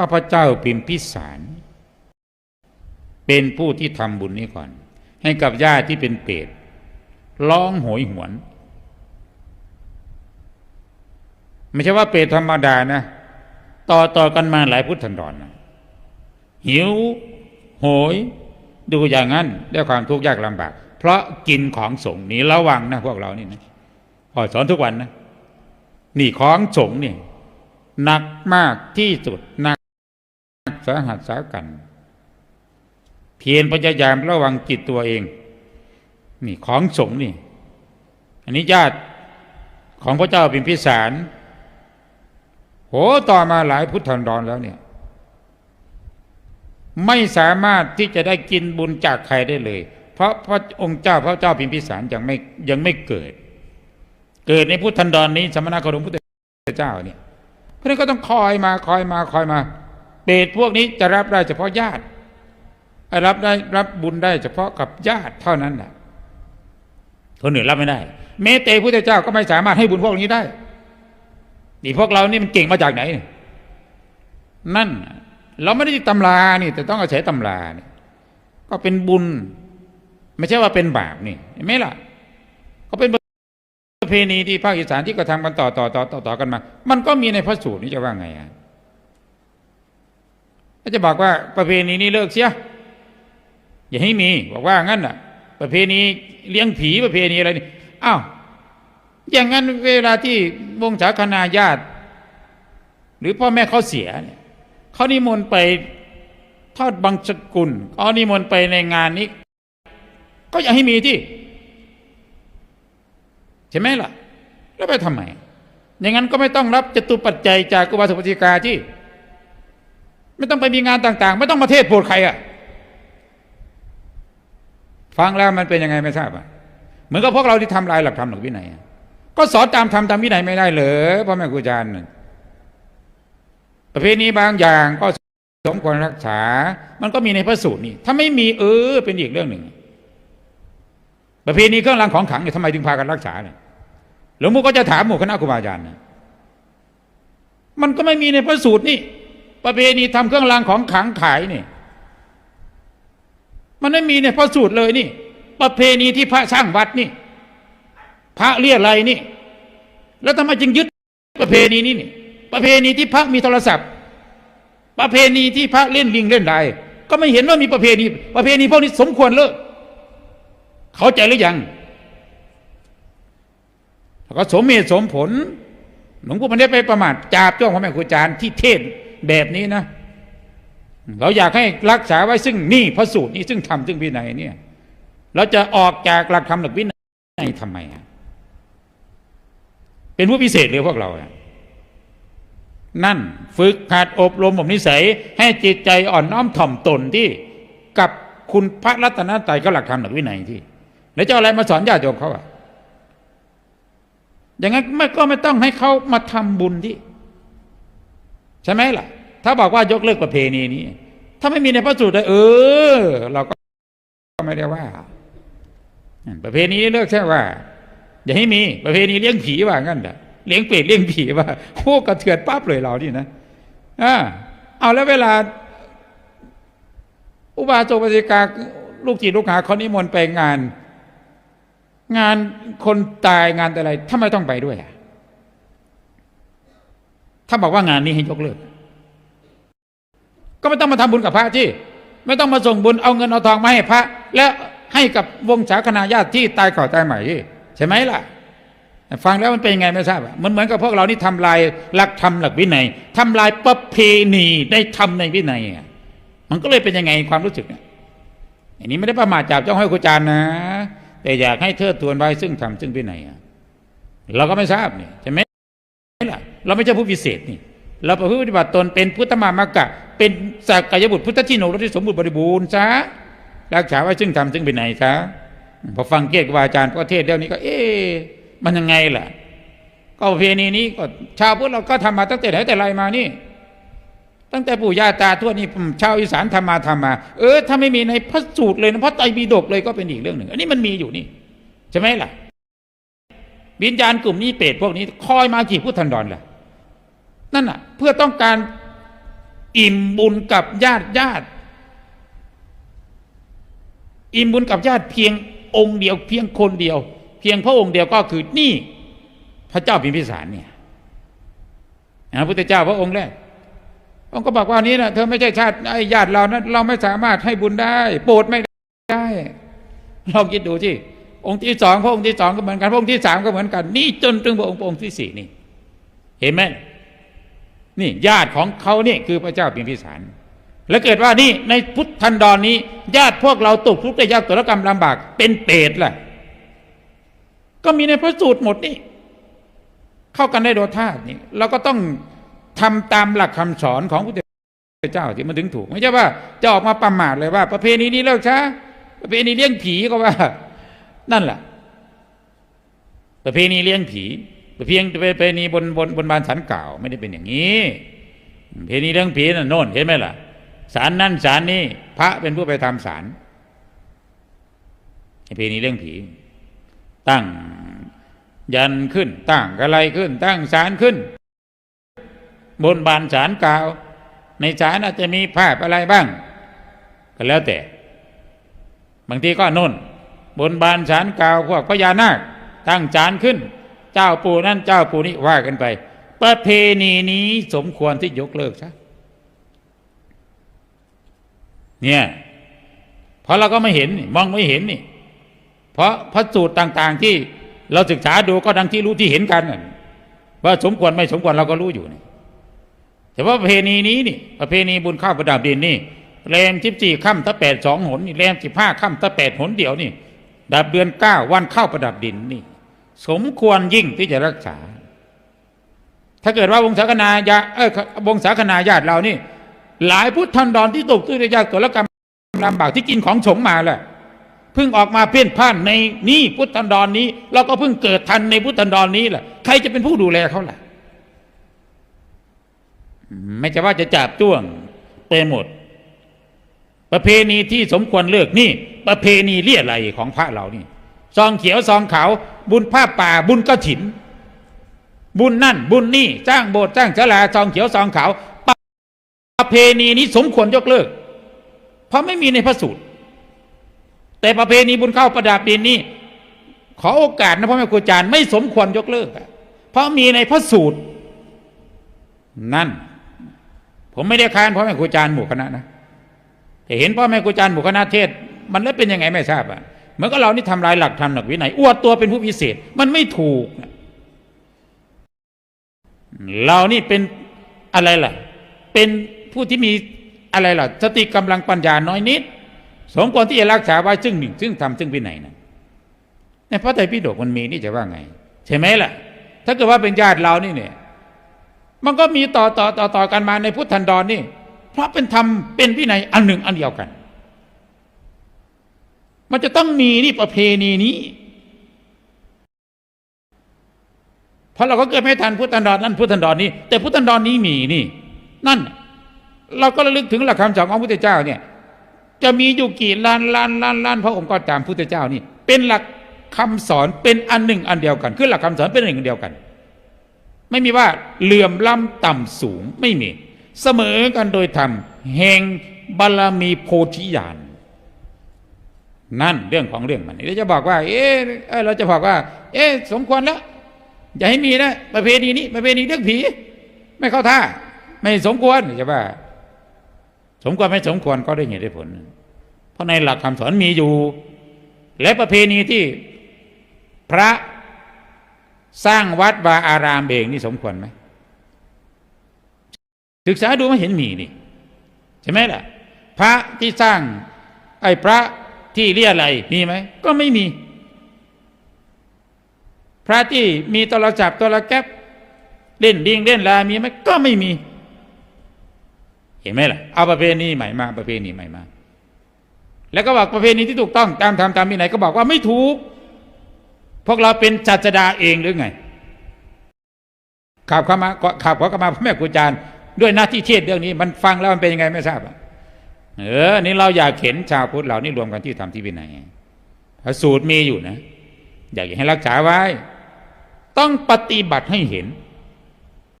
็พระเจ้าพิมพิสาร เป็นผู้ที่ทำบุญนี้ก่อน ให้กับญาติที่เป็นเปรตร้องโหยหวน ไม่ใช่ว่าเปรตธรรมดานะ ต่อต่อกันมาหลายพุทธันดรนะหิว โหย ดูอย่างนั้นด้วยความทุกข์ยากลำบาก เพราะกินของสงฆ์นี่ระวังนะพวกเรานี่นะพอสอนทุกวันนะนี่ของสงฆ์นี่หนักมากที่สุดหนักาหัสสากัน เพียรพยายามระวังจิตตัวเอง นี่ของสงฆ์นี่ อันนี้ญาติของพระเจ้าพิมพิสารโหต่อมาหลายพุทธันดรแล้วเนี่ย ไม่สามารถที่จะได้กินบุญจากใครได้เลย เพราะพระองค์เจ้าพระเจ้าพิมพิสารยังไม่ยังไม่เกิด เกิดในพุทธันดรนี้สมณโคดมพุทธเจ้าเนี่ยเพราะฉะนั้นก็ต้องคอยมาคอยมาคอยมา เปรตพวกนี้จะรับได้เฉพาะญาติ รับได้รับบุญได้เฉพาะกับญาติเท่านั้นแหละคนอื่นรับไม่ได้ เมตเตพุทธเจ้าก็ไม่สามารถให้บุญพวกนี้ได้นี่พวกเรานี่มันเก่งมาจากไหน นั่น เราไม่ได้ตำรานี่ แต่ต้องอาศัยตำรานี่ก็เป็นบุญ ไม่ใช่ว่าเป็นบาปนี่เห็นไหมล่ะ ก็เป็นประเพณีที่ภาคอีสานที่กระทำกันต่อต่อต่อต่อต่อกันมา มันก็มีในพระสูตรนี่จะว่าไงอะ ก็จะบอกว่าประเพณีนี้เลิกเสีย อย่าให้มี บอกว่างั้นน่ะ ประเพณีเลี้ยงผีประเพณีอะไรนี่อ้าวอย่างนั้นเวลาที่วงศาคณาญาติ หรือพ่อแม่เขาเสียเนี่ยเขานิมนต์ไปทอดบังสกุลเขานิมนต์ไปในงานนี้ ก็อย่าให้มีที่ใช่ไหมล่ะ แล้วไปทำไมอย่างนั้นก็ไม่ต้องรับจตุปัจจัยจากอุบาสกอุบาสิกาที่ ไม่ต้องไปมีงานต่าง ๆ ไม่ต้องมาเทศโปรดใครอะ่ะฟังแล้วมันเป็นยังไงไม่ทราบอะเหมือนกับพวกเราที่ทำลายหลักธรรมหลักวินัยก็สอนตามธรรมตามวินัยไม่ได้เลยพ่อแม่ครูอาจารย์ประเพณีบางอย่างก็สมควรรักษา มันก็มีในพระสูตรนี่ ถ้าไม่มีเออเป็นอีกเรื่องหนึ่ง ประเพณีเครื่องรางของขลังเนี่ยทำไมถึงพากันรักษาเนี่ยหลวงปู่ก็จะถามหมู่คณะครูบาอาจารย์นะมันก็ไม่มีในพระสูตรนี่ ประเพณีทำเครื่องรางของขลังขายนี่ มันไม่มีในพระสูตรเลยนี่ ประเพณีที่พระสร้างวัดนี่ พระเรียอะไรนี่ แล้วทำไมจึงยึดประเพณีนี้นี่ ประเพณีที่พระมีโทรศัพท์ ประเพณีที่พระเล่นลิงเล่นไดก็ไม่เห็นว่ามีประเพณี ประเพณีพวกนี้สมควรเลิกเข้าใจหรือยังก็สมเหตุสมผลหลวงปู่มันได้ไปประมาทจาบจ้องพ่อแม่ครูอาจารย์ที่เทศ แบบนี้นะ เราอยากให้รักษาไว้ซึ่งนี่พระสูตรนี้ซึ่งทำซึ่งวินัยเนี่ย เราจะออกจากหลักธรรมหลักวินัยทำไมอะเป็นผู้พิเศษเลยพวกเราอะนั่นฝึกหัดอบรมบ่มนิสัย ให้จิตใจอ่อนน้อมถ่อมตนที่กับคุณพระรัตนตรัยกับหลักธรรมหลักวินัยที่ แล้วจะอาอะไรมาสอนญาติโยมเขาอะอย่างนั้นไม่ก็ไม่ต้องให้เขามาทำบุญที่ ช่ไหมล่ะ ถ้าบอกว่ายกเลิกประเพณีนี้ ถ้าไม่มีในพระสูตรเลยเออ เราก็ไม่ได้ว่า ประเพณีนี้เลิกใช่ว่า อย่าให้มีประเพณีเลี้ยงผีว่างั้นแหละเลี้ยงเปรตเลี้ยงผีว่าโอ้กระเทือนปั๊บเลยเรานี่นะอ่าเอาแล้วเวลา อุบาสกอุบาสิกาลูกจีลูกหาเขานิมนต์ไปงาน งานคนตายงานอะไรทำไมต้องไปด้วยอะ ถ้าบอกว่างานนี้ให้ยกเลิก ก็ไม่ต้องมาทำบุญกับพระที่ ไม่ต้องมาส่งบุญเอาเงินเอาทองมาให้พระ แล้วให้กับวงศาคณาญาติที่ตายก่อตายใหม่ที่ใช่ไหมล่ะ ฟังแล้วมันเป็นยังไงไม่ทราบมันเหมือนกับพวกเรานี่ทำลายหลักธรรมหลักวินัยทำลายประเพณีได้ทำในวินัยมันก็เลยเป็นยังไงความรู้สึกเนี่ยอันนี้ไม่ได้ประมาทจับเจ้าห้อยครูจานนะ แต่อยากให้เทิดทูนไว้ซึ่งทำซึ่งวินัยเราก็ไม่ทราบเนี่ยใช่ไหม เราไม่ใช่ผู้พิเศษนี่เราประพฤติปฏิบัติตนเป็นพุทธมามากะ เป็นสักกายบุตรพุทธชิโนรที่สมบูรณ์บริบูรณ์ซะรักษาไว้ซึ่งทำซึ่งวินัยซะพอฟังเกียรติวาจารย์ประเทศเดี๋ยวนี้ก็ เอ๊ะมันยังไงล่ะ ก็ประเพณีนี้ก็ชาวพุทธเราก็ทำมาตั้งแต่ไหนแต่ไรมานี่ ตั้งแต่ปู่ย่าตาทวดนี่ชาวอีสานทำมาทำมา เออ ถ้าไม่มีในพระสูตรเลยนะพระไตรปิฎกเลยก็เป็นอีกเรื่องหนึ่ง อันนี้มันมีอยู่นี่ใช่ไหมล่ะวิญญาณกลุ่มนี้เปรตพวกนี้ คอยมากี่พุทธันดรล่ะ นั่นน่ะ เพื่อต้องการอิ่มบุญกับญาติญาติ อิ่มบุญกับญาติเพียงองค์เดียว เพียงคนเดียว เพียงพระองค์เดียวก็คือนี่ พระเจ้าพิมพิสารเนี่ยพระพุทธเจ้าพระองค์แรกองค์ก็บอกว่านี้นะเธอไม่ใช่ชาติไอ้ญาติเรานะเราไม่สามารถให้บุญได้ โปรดไม่ได้ลองคิดดูที่องค์ที่สองพระองค์ที่สองก็เหมือนกันพระองค์ที่สามก็เหมือนกัน นี่จนถึงพระองค์พระองค์ที่สี่นี่ เห็นไหม นี่ญาติของเขานี่คือพระเจ้าพิมพิสาร แล้วเกิดว่านี่ในพุทธันดรนี้ ญาติพวกเราตกทุกข์ได้ยากตกกรรมลำบาก เป็นเปรตล่ะ ก็มีในพระสูตรหมดนี่ เข้ากันได้โดยธาตุนี่เราก็ต้องทำตามหลักคำสอนของพระเจ้าที่มันถึงถูก ไม่ใช่ว่าจะออกมาประมาทเลยว่า ประเพณีนี้เลิกช้าประเพณีเลี้ยงผีก็ว่า นั่นแหละประเพณีเลี้ยงผี เพณีประเพณีบนบนบนบานสันเก่าไม่ได้เป็นอย่างนี้ เพณีเลี้ยงผีน่ะโน่นเห็นไหมล่ะศาลนั่นศาลนี้พระเป็นผู้ไปทำศาลปรเพณีเลี้ยงผี ตั้งยันขึ้น ตั้งอะไรขึ้น ตั้งศาลขึ้น บนบานศาลกล่าในศาลอาจจะมีภาพอะไรบ้าง ก็แล้วแต่ บางทีก็โน่น บนบานศาลกล่าพวกพญานาคตั้งศาลขึ้น เจ้าปู่นั่นเจ้าปู่นี้ว่ากันไป ประเพณีนี้สมควรที่ยกเลิกซะเนี่ยเพราะเราก็ไม่เห็นมองไม่เห็นนี่ เพราะพระสูตรต่าง ๆ ที่เราศึกษาดูก็ดังที่รู้ที่เห็นกันว่าสมควรไม่สมควรเราก็รู้อยู่นี่แต่ว่าประเพณีนี้นี่ประเพณีบุญข้าวประดับดินนี่แรมสิบสี่ค่ำถ้าแปดสองหนนี่แรมสิบห้าค่ำถ้าแปดหนเดียวนี่ดับเดือนเก้าวันข้าวประดับดินนี่ สมควรยิ่งที่จะรักษา ถ้าเกิดว่าวงศาคณาญาเออวงศาคณาญาติเรานี่ หลายพุทธันดรที่ตกทุกข์ได้ยากตัวละกรรมลำบากที่กินของฉงมาแหละเพิ่งออกมาเพี้ยนพ่านในนี่พุทธันดรนี้ เราก็เพิ่งเกิดทันในพุทธันดรนี้แหละใครจะเป็นผู้ดูแลเขาล่ะไม่ใช่ว่าจะจับจ้วงไปหมด ประเพณีที่สมควรเลิกนี่ ประเพณีเลี่ยไรของพระเรานี่ ซองเขียวซองขาว บุญผ้าป่าบุญกระถิน บุญนั่น บุญนี่จ้างโบสถ์จ้างศาลาซองเขียวซองขาวประเพณีนี้สมควรยกเลิก เพราะไม่มีในพระสูตร แต่ประเพณีบุญเข้าประดับดินนี่ขอโอกาสนะพ่อแม่ครูอาจารย์ไม่สมควรยกเลิกเพราะมีในพระสูตร นั่น ผมไม่ได้ค้านพ่อแม่ครูอาจารย์หมู่คณะนะแต่เห็นพ่อแม่ครูอาจารย์หมู่คณะเทศ มันแล้วเป็นยังไงไม่ทราบอะ เหมือนกับเรานี่ทำลายหลักธรรมหลักวินัยอวดตัวเป็นผู้พิเศษ มันไม่ถูก เรานี่เป็นอะไรล่ะ เป็นผู้ที่มีอะไรล่ะ สติกำลังปัญญาน้อยนิด สมควรที่จะรักษาไว้ซึ่งหนึ่ง ซึ่งทำซึ่งวินัยนะในพระไตรปิฎกมันมีนี่จะว่าไง ใช่ไหมล่ะ ถ้าเกิดว่าเป็นญาติเรานี่เนี่ย มันก็มีต่อต่อต่อต่อกันมาในพุทธันดรนี่ เพราะเป็นธรรมเป็นวินัยอันหนึ่งอันเดียวกัน มันจะต้องมีนี่ประเพณีนี้ เพราะเราก็เกิดไม่ทันพุทธันดรนั่นพุทธันดรนี้ แต่พุทธันดรนี้มีนี่ นั่น เราก็ระลึกถึงหลักคำสอนของพระพุทธเจ้าเนี่ย จะมีอยู่กี่ล้านล้านล้านล้านพระองค์ก็ตามพุทธเจ้านี่ เป็นหลักคำสอนเป็นอันหนึ่งอันเดียวกัน คือหลักคำสอนเป็นอันหนึ่งอันเดียวกัน ไม่มีว่าเหลื่อมล้ำต่ำสูงไม่มี เสมอกันโดยธรรมแห่งบารมีโพธิญาณ นั่นเรื่องของเรื่องมันเราจะบอกว่า เอ๊ะเอ้ยเราจะบอกว่า เอ๊ะสมควรแล้วอย่าให้มีนะประเพณีนี้ประเพณีเรื่องผี ไม่เข้าท่า ไม่สมควรใช่ป่ะสมควรไม่สมควรก็ได้เหตุได้ผล เพราะในหลักคำสอนมีอยู่ และประเพณีที่พระสร้างวัดวาอารามเองนี่สมควรไหมศึกษาดูไม่เห็นมีนี่ใช่ไหมล่ะ พระที่สร้างไอ้พระ ที่เรียอะไรมีไหมก็ไม่มี พระที่มีโทรศัพท์โทรแก๊ปเล่นดิงเล่นลามีไหมก็ไม่มี เห็นไหมล่ะเอาประเพณีใหม่มาประเพณีใหม่มา แล้วก็บอกประเพณีที่ถูกต้องตามธรรมตามมีไหนก็บอกว่าไม่ถูก พวกเราเป็นจัจดาเองหรือไงขับเข้ามาขับขอเข้ามาพ่อแม่ครูอาจารย์ด้วยหน้าที่เทศเรื่องนี้ มันฟังแล้วมันเป็นยังไงไม่ทราบอะ เออ นี่เราอยากเห็นชาวพุทธเรานี่รวมกันที่ทำที่วินัยพระสูตรมีอยู่นะ อยากให้รักษาไว้ ต้องปฏิบัติให้เห็น